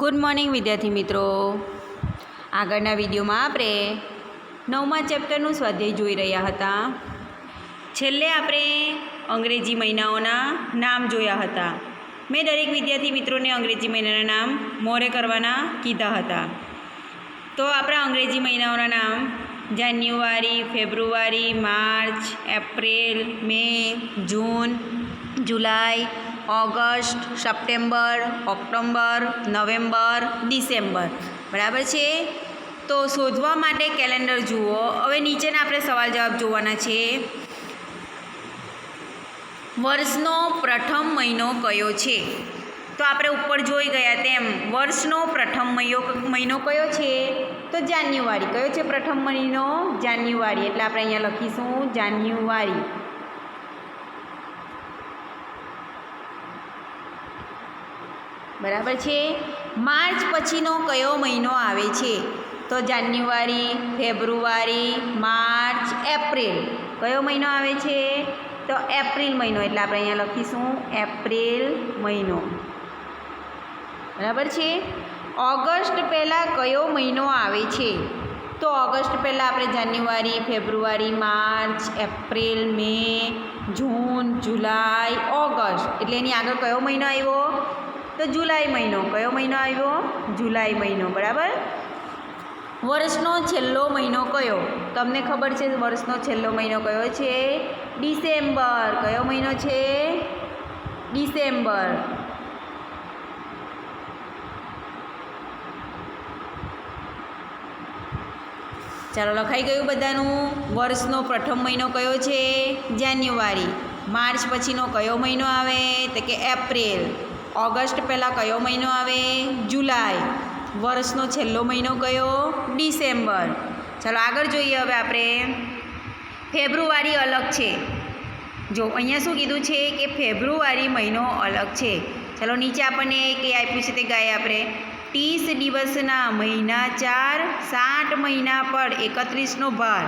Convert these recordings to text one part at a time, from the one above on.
Good morning, વિદ્યાર્થી મિત્રો. આગળના વિડીયોમાં આપણે નવમા ચેપ્ટરનું સ્વાધ્યાય જોઈ રહ્યા હતા. છેલ્લે આપણે અંગ્રેજી મહિનાઓના નામ જોયા હતા. મેં દરેક વિદ્યાર્થી મિત્રોને અંગ્રેજી મહિનાના નામ મોરે કરવાના કીધા હતા. તો આપણા અંગ્રેજી મહિનાઓના નામ January, February, March, April, May, June, July August, September, October, November, December. બરાબર છે? તો શોધવા માટે કેલેન્ડર જુઓ. હવે નીચેના આપણે સવાલ જવાબ જોવાના છે. વર્ષનો પ્રથમ મહિનો કયો છે? તો આપણે ઉપર જોઈ ગયા તેમ, વર્ષનો પ્રથમ મહિનો મહિનો કયો છે? તો જાન્યુઆરી. કયો છે પ્રથમ મહિનો? જાન્યુઆરી. એટલે આપણે અહીંયા લખીશું જાન્યુઆરી. બરાબર છે? માર્ચ પછીનો કયો મહિનો આવે છે? તો જાન્યુઆરી, ફેબ્રુઆરી, માર્ચ, એપ્રિલ. કયો મહિનો આવે છે? તો એપ્રિલ મહિનો, એટલે આપણે અહીંયા લખીશું એપ્રિલ મહિનો. બરાબર છે? ઓગસ્ટ પહેલાં કયો મહિનો આવે છે? તો ઓગસ્ટ પહેલાં આપણે January, February, March, April, May, June, July, August. એટલે એની આગળ કયો મહિનો આવ્યો? તો જુલાઈ મહિનો. કયો મહિનો આવ્યો? જુલાઈ મહિનો. બરાબર? વર્ષનો છેલ્લો મહિનો કયો? તમને ખબર છે વર્ષનો છેલ્લો મહિનો કયો છે? ડિસેમ્બર. કયો મહિનો છે? ડિસેમ્બર. ચાલો લખાઈ ગયું બધાનું. વર્ષનો પ્રથમ મહિનો કયો છે? જાન્યુઆરી. માર્ચ પછીનો કયો મહિનો આવે? તો કે એપ્રિલ. ઓગસ્ટ પહેલાં કયો મહિનો આવે? જુલાઈ. વર્ષનો છેલ્લો મહિનો કયો? ડિસેમ્બર. ચાલો આગળ જોઈએ હવે આપણે. ફેબ્રુઆરી અલગ છે. જો અહીંયા શું કીધું છે કે ફેબ્રુઆરી મહિનો અલગ છે. ચાલો નીચે આપણને કે આપ્યું છે તે ગાય આપણે. ત્રીસ દિવસના મહિના ચાર સાઠ મહિના પર એકત્રીસનો ભાર.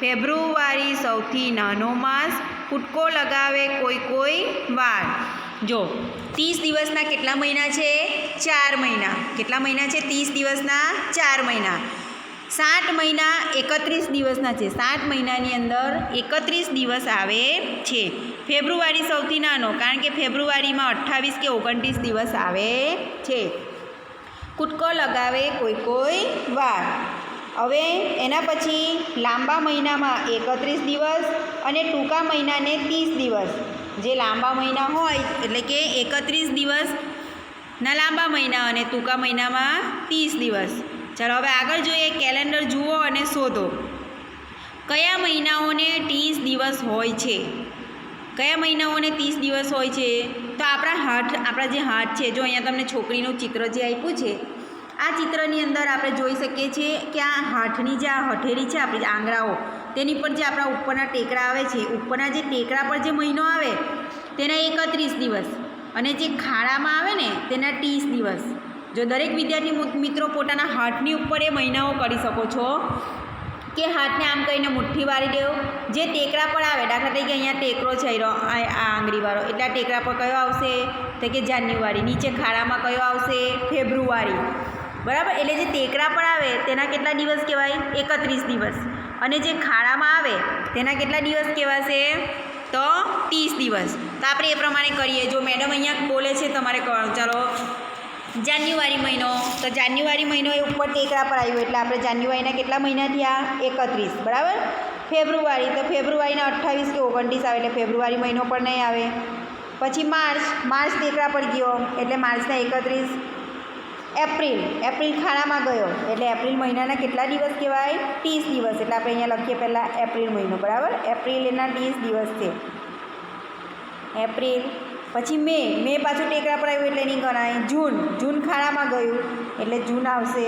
ફેબ્રુઆરી સૌથી નાનો માસ કૂટકો લગાવે કોઈ કોઈ વાર. જો, ત્રીસ દિવસના કેટલા મહિના છે? ચાર મહિના. કેટલા મહિના છે? ત્રીસ દિવસના ચાર મહિના. સાઠ મહિના એકત્રીસ દિવસના છે. સાઠ મહિનાની અંદર એકત્રીસ દિવસ આવે છે. ફેબ્રુઆરી સૌથી નાનો, કારણ કે ફેબ્રુઆરીમાં અઠ્ઠાવીસ કે ઓગણત્રીસ દિવસ આવે છે. કૂટકો લગાવે કોઈ કોઈ વાર. હવે એના પછી લાંબા મહિનામાં એકત્રીસ દિવસ અને ટૂંકા મહિનાને ત્રીસ દિવસ. જે લાંબા મહિના હોય, એટલે કે એકત્રીસ દિવસના લાંબા મહિના અને ટૂંકા મહિનામાં ત્રીસ દિવસ. ચાલો હવે આગળ જોઈએ કેલેન્ડર જુઓ અને શોધો. કયા મહિનાઓને ત્રીસ દિવસ હોય છે? કયા મહિનાઓને ત્રીસ દિવસ હોય છે? તો આપણા હાથ, આપણા જે હાથ છે, જો અહીંયા તમને છોકરીનું ચિત્ર જે આપ્યું છે, આ ચિત્રની અંદર આપણે જોઈ શકીએ છીએ કે આ હાથની જે આ હઠેરી છે, આપણી આંગળાઓ, તેની પર જે આપણા ઉપરના ટેકરા આવે છે, ઉપરના જે ટેકરા પર જે મહિનો આવે, તેના એકત્રીસ દિવસ. અને જે ખાડામાં આવે ને, તેના ત્રીસ દિવસ. જો દરેક વિદ્યાર્થી મિત્રો પોતાના હાથની ઉપર એ મહિનાઓ કરી શકો છો કે હાથને આમ કરીને મુઠ્ઠી વાળી દેવો. જે ટેકરા પર આવે, દાખલા તરીકે અહીંયા ટેકરો છે, આ આંગળીવાળો. એટલે આ ટેકરા પર કયો આવશે? તો કે જાન્યુઆરી. નીચે ખાડામાં કયો આવશે? ફેબ્રુઆરી. બરાબર? એટલે જે ટેકરા પર આવે, તેના કેટલા દિવસ કહેવાય? એકત્રીસ દિવસ. અને જે ખાડામાં આવે, તેના કેટલા દિવસ કહેવાશે? તો ત્રીસ દિવસ. તો આપણે એ પ્રમાણે કરીએ. જો મેડમ અહીંયા બોલે છે, તમારે ચાલો. જાન્યુઆરી મહિનો. તો જાન્યુઆરી મહિનો એ ઉપર ટેકરા પર આવ્યો, એટલે આપણે જાન્યુઆરીના કેટલા મહિના થયા? એકત્રીસ, બરાબર? ફેબ્રુઆરી, તો ફેબ્રુઆરીના અઠ્ઠાવીસ કે ઓગણત્રીસ આવે, એટલે ફેબ્રુઆરી મહિનો પણ નહીં આવે. પછી માર્ચ માર્ચ ટેકરા પર ગયો, એટલે માર્ચના એકત્રીસ. એપ્રિલ એપ્રિલ ખાડામાં ગયો, એટલે એપ્રિલ મહિનાના કેટલા દિવસ કહેવાય? ત્રીસ દિવસ, એટલે આપણે અહીંયા લખીએ પહેલાં એપ્રિલ મહિનો, બરાબર? એપ્રિલ એના ત્રીસ દિવસ છે. એપ્રિલ પછી મે મે પાછું ટેકરા પર આવ્યું એટલે નહીં ગણાય જૂન જૂન ખાડામાં ગયું. એટલે જૂન આવશે.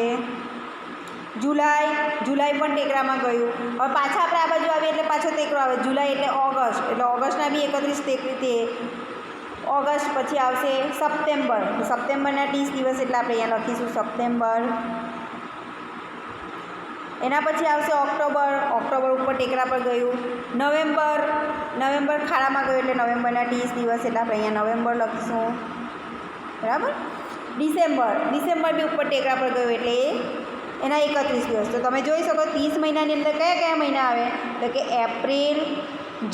જુલાઈ જુલાઈ પણ ટેકરામાં ગયું. હવે પાછા આપણે આ બાજુ આવીએ એટલે પાછો ટેકરો આવે. જુલાઈ એટલે ઓગસ્ટ. એટલે ઓગસ્ટના બી એકત્રીસ તે. ઓગસ્ટ પછી આવશે સપ્ટેમ્બર. સપ્ટેમ્બરના ત્રીસ દિવસ એટલે આપણે અહીંયા લખીશું સપ્ટેમ્બર. એના પછી આવશે ઓક્ટોબર. ઓક્ટોબર ઉપર ટેકરા પર ગયું. નવેમ્બર. નવેમ્બર ખાડામાં ગયું એટલે નવેમ્બરના ત્રીસ દિવસ એટલે આપણે અહીંયા નવેમ્બર લખીશું. બરાબર? ડિસેમ્બર. ડિસેમ્બર બી ઉપર ટેકરા પર ગયો એટલે એ એના એકત્રીસ દિવસ. તો તમે જોઈ શકો ત્રીસ મહિનાની અંદર કયા કયા મહિના આવે? તો કે એપ્રિલ,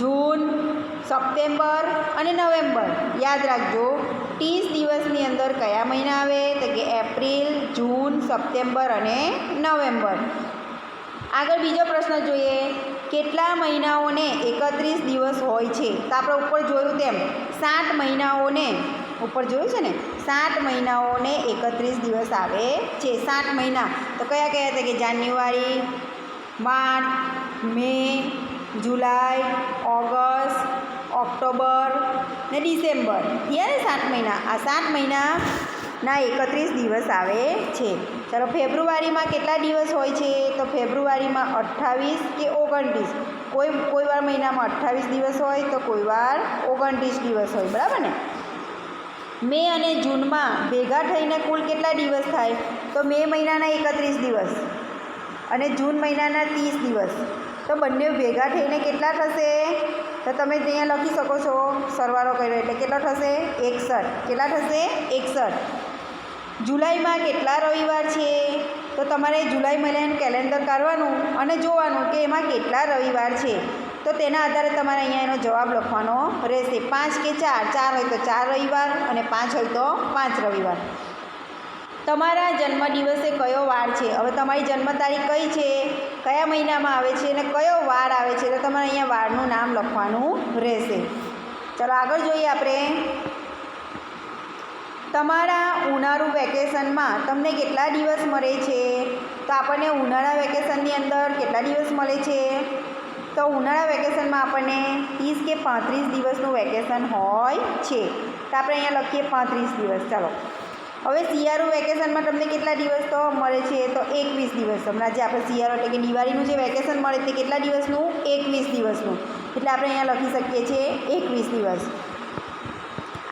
જૂન, સપ્ટેમ્બર અને નવેમ્બર. યાદ રાખજો, ત્રીસ દિવસની અંદર કયા મહિના આવે? તો કે એપ્રિલ, જૂન, સપ્ટેમ્બર અને નવેમ્બર. આગળ બીજો પ્રશ્ન જોઈએ. કેટલા મહિનાઓને એકત્રીસ દિવસ હોય છે? તો આપણે ઉપર જોયું તેમ, સાત મહિનાઓને, ઉપર જોયું છે ને? સાત મહિનાઓને એકત્રીસ દિવસ આવે છે. સાત મહિના. તો કયા કયા હતા કે January, March, May, July, August, October ને ડિસેમ્બર? ને સાત મહિના? આ સાત મહિનાના એકત્રીસ દિવસ આવે છે. ચાલો, ફેબ્રુઆરીમાં કેટલા દિવસ હોય છે? તો ફેબ્રુઆરીમાં અઠ્ઠાવીસ કે ઓગણત્રીસ? કોઈ કોઈ વાર મહિનામાં અઠ્ઠાવીસ દિવસ હોય, તો કોઈ વાર ઓગણત્રીસ દિવસ હોય. બરાબર ને? મે અને જૂનમાં ભેગા થઈને કુલ કેટલા દિવસ થાય? તો મે મહિનાના એકત્રીસ દિવસ અને જૂન મહિનાના ત્રીસ દિવસ. તો બંને ભેગા થઈને કેટલા થશે? તો તમે અહીંયા લખી શકો છો સરવાળો કર્યો એટલે કેટલો થશે? એકસઠ. કેટલા થશે? એકસઠ. જુલાઈમાં કેટલા રવિવાર છે? તો તમારે જુલાઈ મહિનાનું કેલેન્ડર કાઢવાનું અને જોવાનું કે એમાં કેટલા રવિવાર છે. તો તેના આધારે તમારે અહીંયા એનો જવાબ લખવાનો રહેશે. પાંચ કે ચાર? ચાર હોય તો ચાર રવિવાર અને પાંચ હોય તો પાંચ રવિવાર. તમારા જન્મદિવસે કયો વાર છે? હવે તમારી જન્મ તારીખ કઈ છે? કયા મહિનામાં આવે છે? અને કયો વાર આવે છે? તો તમારે અહીંયા વારનું નામ લખવાનું રહેશે. ચાલો આગળ જોઈએ આપણે. તમારા ઉનાળુ વેકેશનમાં તમને કેટલા દિવસ મળે છે? તો આપણને ઉનાળા વેકેશનની અંદર કેટલા દિવસ મળે છે? તો ઉનાળા વેકેશનમાં આપણને ત્રીસ કે પાંત્રીસ દિવસનું વેકેશન હોય છે. તો આપણે અહીંયા લખીએ પાંત્રીસ દિવસ. ચાલો. હવે શિયાળુ વેકેશનમાં તમને કેટલા દિવસ તો મળે છે? તો એકવીસ દિવસ. હમણાં જે આપણે શિયાળો એટલે કે દિવાળીનું જે વેકેશન મળે તે કેટલા દિવસનું? એકવીસ દિવસનું. એટલે આપણે અહીંયા લખી શકીએ છીએ એકવીસ દિવસ.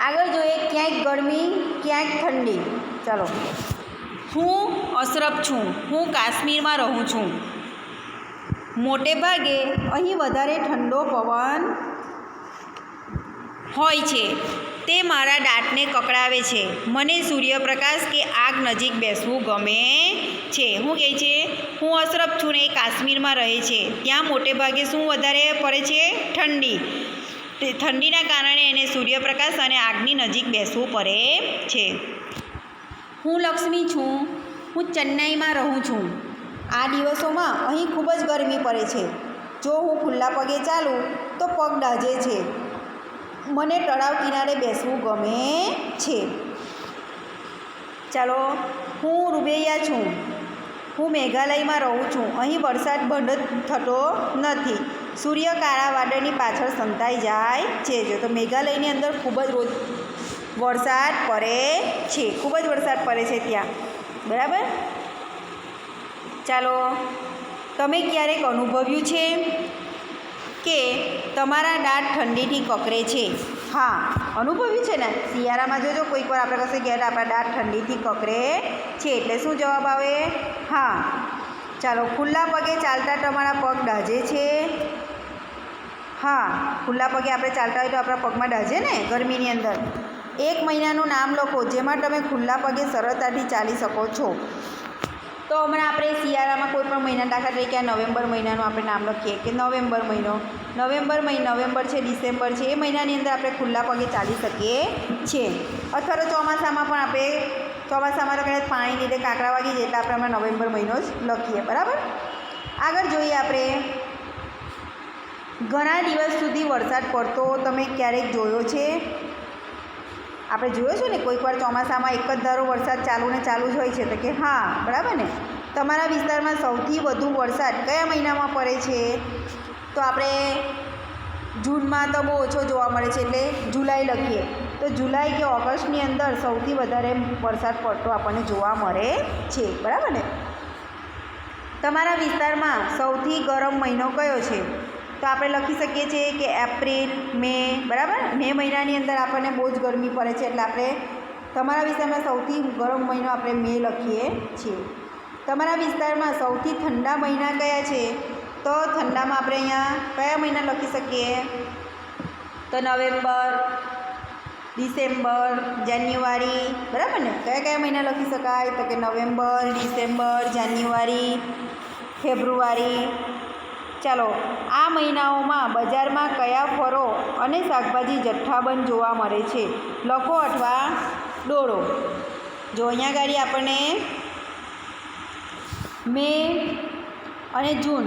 આગળ જોઈએ ક્યાંક ગરમી, ક્યાંક ઠંડી. ચાલો. હું અશરફ છું. હું કાશ્મીરમાં રહું છું. મોટે ભાગે અહીં વધારે ઠંડો પવન હોય છે. તે મારા દાંતને કકડાવે છે. મને સૂર્યપ્રકાશ કે આગ નજીક બેસવું ગમે છે. હું કહે છે, હું અશરફ છું ને એ કાશ્મીરમાં રહે છે. ત્યાં મોટે ભાગે શું વધારે પડે છે? ઠંડી. ઠંડીના કારણે એને સૂર્યપ્રકાશ અને આગની નજીક બેસવું પડે છે. હું લક્ષ્મી છું. હું ચેન્નાઈમાં રહું છું. આ દિવસોમાં અહીં ખૂબ જ ગરમી પડે છે. જો હું ખુલ્લા પગે ચાલું, તો પગ ડાજે છે. મને તળાવ કિનારે બેસવું ગમે છે. ચાલો, હું રૂબેયા છું. હું મેઘાલયમાં રહું છું. અહીં વરસાદ બંધ થતો નથી. સૂર્ય કાળા વાદળની પાછળ સંતાઈ જાય છે. જો તો મેઘાલયની અંદર ખૂબ જ રોજ વરસાદ પડે છે. ખૂબ જ વરસાદ પડે છે ત્યાં. બરાબર? ચાલો, તમે ક્યારેક અનુભવ્યું છે કે તમારા દાંત ઠંડીથી કકરે છે? હા, અનુભવ્યું છે ને? શિયાળામાં જોજો કોઈક વાર આપણે કશે ગયા આપણા દાંત ઠંડીથી કકરે છે. એટલે શું જવાબ આવે? હા. ચાલો, ખુલ્લા પગે ચાલતા તમારા પગ દાઝે છે. હા, ખુલ્લા પગે આપણે ચાલતા હોય તો આપણા પગમાં ડાજે ને ગરમીની અંદર. એક મહિનાનું નામ લખો, જેમાં તમે ખુલ્લા પગે સરળતાથી ચાલી શકો છો. તો હમણાં આપણે શિયાળામાં કોઈ પણ મહિના દાખલા તરીકે આ નવેમ્બર મહિનાનું આપણે નામ લખીએ કે નવેમ્બર મહિનો. નવેમ્બર મહિનો, નવેમ્બર છે, ડિસેમ્બર છે, એ મહિનાની અંદર આપણે ખુલ્લા પગે ચાલી શકીએ છીએ. અથવા તો ચોમાસામાં પણ આપણે, ચોમાસામાં તો કદાચ પાણી લીધે કાંકરા વાગી જાય એટલે આપણે હમણાં નવેમ્બર મહિનો જ લખીએ, બરાબર? આગળ જોઈએ આપણે. ઘણા દિવસ સુધી વરસાદ પડતો તમે ક્યારેક જોયો છે? આપણે જોયો છે ને કોઈક વાર ચોમાસામાં એક જ ધારો વરસાદ ચાલુ ને ચાલુ જ હોય છે તો કે હા, બરાબર ને? તમારા વિસ્તારમાં સૌથી વધુ વરસાદ કયા મહિનામાં પડે છે? તો આપણે જૂનમાં તો બહુ ઓછો જોવા મળે છે એટલે જુલાઈ લખીએ. તો જુલાઈ કે ઓગસ્ટની અંદર સૌથી વધારે વરસાદ પડતો આપણને જોવા મળે છે, બરાબર ને? તમારા વિસ્તારમાં સૌથી ગરમ મહિનો કયો છે? તો આપણે લખી શકીએ છીએ કે એપ્રિલ, મે, બરાબર? મે મહિનાની અંદર આપણને બહુ જ ગરમી પડે છે એટલે આપણે તમારા વિસ્તારમાં સૌથી ગરમ મહિનો આપણે મે લખીએ છીએ. તમારા વિસ્તારમાં સૌથી ઠંડા મહિના કયા છે? તો ઠંડામાં આપણે અહીંયા કયા મહિના લખી શકીએ? તો નવેમ્બર, ડિસેમ્બર, જાન્યુઆરી, બરાબર ને? કયા કયા મહિના લખી શકાય? તો કે નવેમ્બર, ડિસેમ્બર, જાન્યુઆરી, ફેબ્રુઆરી ચાલો, આ મહિનાઓમાં બજારમાં કયા ફળો અને શાકભાજી જથ્થાબંધ જોવા મળે છે? લખો અથવા દોડો. જો અહીંયા ગાડી આપણને મે અને જૂન,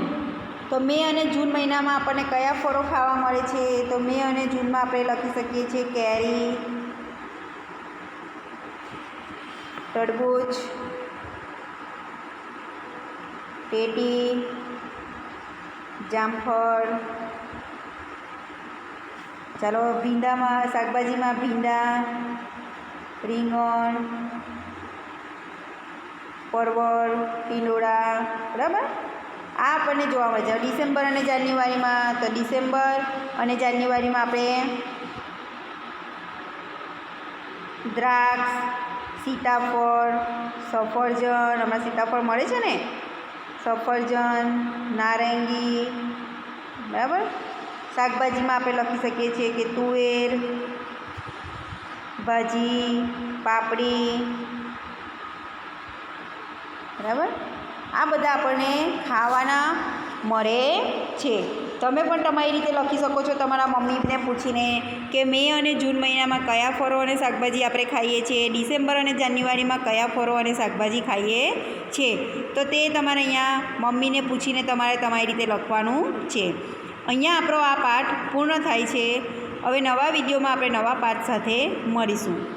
તો મે અને જૂન મહિનામાં આપણને કયા ફળો ખાવા મળે છે? તો મે અને જૂનમાં આપણે લખી શકીએ છીએ કેરી, તરબૂચ ટેટી જામફળ. ચાલો ભીંડામાં, શાકભાજીમાં ભીંડા, રીંગણ, પરવળ, ટીંડોળા, બરાબર? આ આપણને જોવા મળે છે. ડિસેમ્બર અને જાન્યુઆરીમાં, તો ડિસેમ્બર અને જાન્યુઆરીમાં આપણે દ્રાક્ષ, સીતાફળ, સફરજન, હમણાં સીતાફળ મળે છે ને? સફરજન, નારંગી, બરાબર? શાકભાજીમાં આપણે લખી શકીએ છીએ કે તુવેર, ભાજી, પાપડી, બરાબર? આ બધા આપણને ખાવાના મળે છે. તમે પણ તમારી રીતે લખી શકો છો તમારા મમ્મીને પૂછીને કે મે અને જૂન મહિનામાં કયા ફળો અને શાકભાજી આપણે ખાઈએ છીએ, ડિસેમ્બર અને જાન્યુઆરીમાં કયા ફળો અને શાકભાજી ખાઈએ છીએ. તો તે તમારે અહીંયા મમ્મીને પૂછીને તમારે તમારી રીતે લખવાનું છે. અહીંયા આપણો આ પાઠ પૂર્ણ થાય છે. હવે નવા વિડીયોમાં આપણે નવા પાઠ સાથે મળીશું.